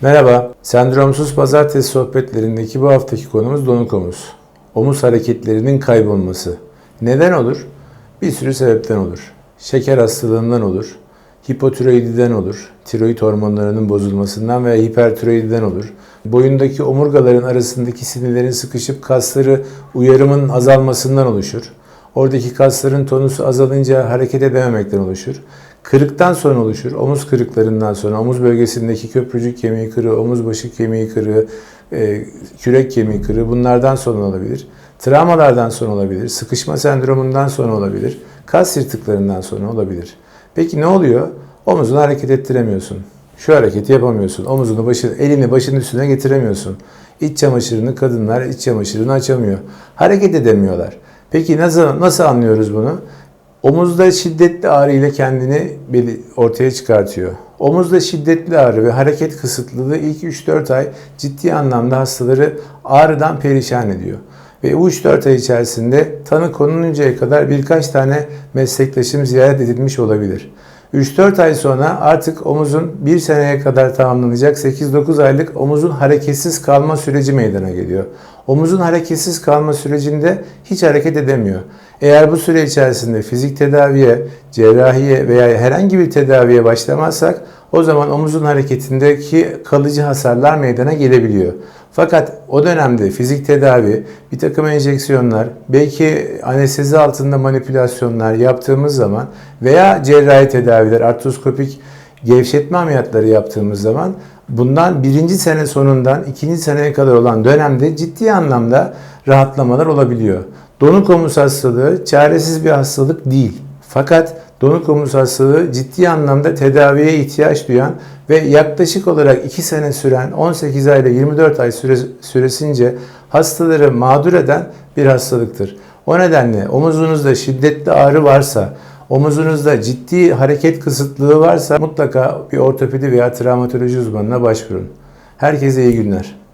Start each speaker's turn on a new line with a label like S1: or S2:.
S1: Merhaba, Sendromsuz Pazartesi sohbetlerindeki bu haftaki konumuz donuk omuz. Omuz hareketlerinin kaybolması. Neden olur? Bir sürü sebepten olur. Şeker hastalığından olur, hipotiroididen olur, tiroid hormonlarının bozulmasından veya hipertiroididen olur. Boyundaki omurgaların arasındaki sinirlerin sıkışıp kasları uyarımın azalmasından oluşur. Oradaki kasların tonusu azalınca hareket edememekten oluşur. Kırıktan sonra oluşur. Omuz kırıklarından sonra omuz bölgesindeki köprücük kemiği kırığı, omuz başı kemiği kırığı, e, kürek kemiği kırığı bunlardan sonra olabilir. Travmalardan sonra olabilir. Sıkışma sendromundan sonra olabilir. Kas yırtıklarından sonra olabilir. Peki ne oluyor? Omuzunu hareket ettiremiyorsun. Şu hareketi yapamıyorsun. Omuzunu başı, elini başının üstüne getiremiyorsun. İç çamaşırını kadınlar iç çamaşırını açamıyor. Hareket edemiyorlar. Peki nasıl nasıl anlıyoruz bunu? Omuzda şiddetli ağrı ile kendini ortaya çıkartıyor. Omuzda şiddetli ağrı ve hareket kısıtlılığı ilk 3-4 ay ciddi anlamda hastaları ağrıdan perişan ediyor. Ve bu 3-4 ay içerisinde tanı konuluncaya kadar birkaç tane meslektaşım ziyaret edilmiş olabilir. 3-4 ay sonra artık omuzun 1 seneye kadar tamamlanacak 8-9 aylık omuzun hareketsiz kalma süreci meydana geliyor. Omuzun hareketsiz kalma sürecinde hiç hareket edemiyor. Eğer bu süre içerisinde fizik tedaviye, cerrahiye veya herhangi bir tedaviye başlamazsak o zaman omuzun hareketindeki kalıcı hasarlar meydana gelebiliyor. Fakat o dönemde fizik tedavi, bir takım enjeksiyonlar, belki anestezi altında manipülasyonlar yaptığımız zaman veya cerrahi tedaviler, artroskopik gevşetme ameliyatları yaptığımız zaman bundan birinci sene sonundan ikinci seneye kadar olan dönemde ciddi anlamda rahatlamalar olabiliyor. Donuk omuz hastalığı çaresiz bir hastalık değil. Fakat donuk omuz hastalığı ciddi anlamda tedaviye ihtiyaç duyan ve yaklaşık olarak 2 sene süren 18 ay ile 24 ay süre, süresince hastaları mağdur eden bir hastalıktır. O nedenle omuzunuzda şiddetli ağrı varsa, omuzunuzda ciddi hareket kısıtlığı varsa mutlaka bir ortopedi veya travmatoloji uzmanına başvurun. Herkese iyi günler.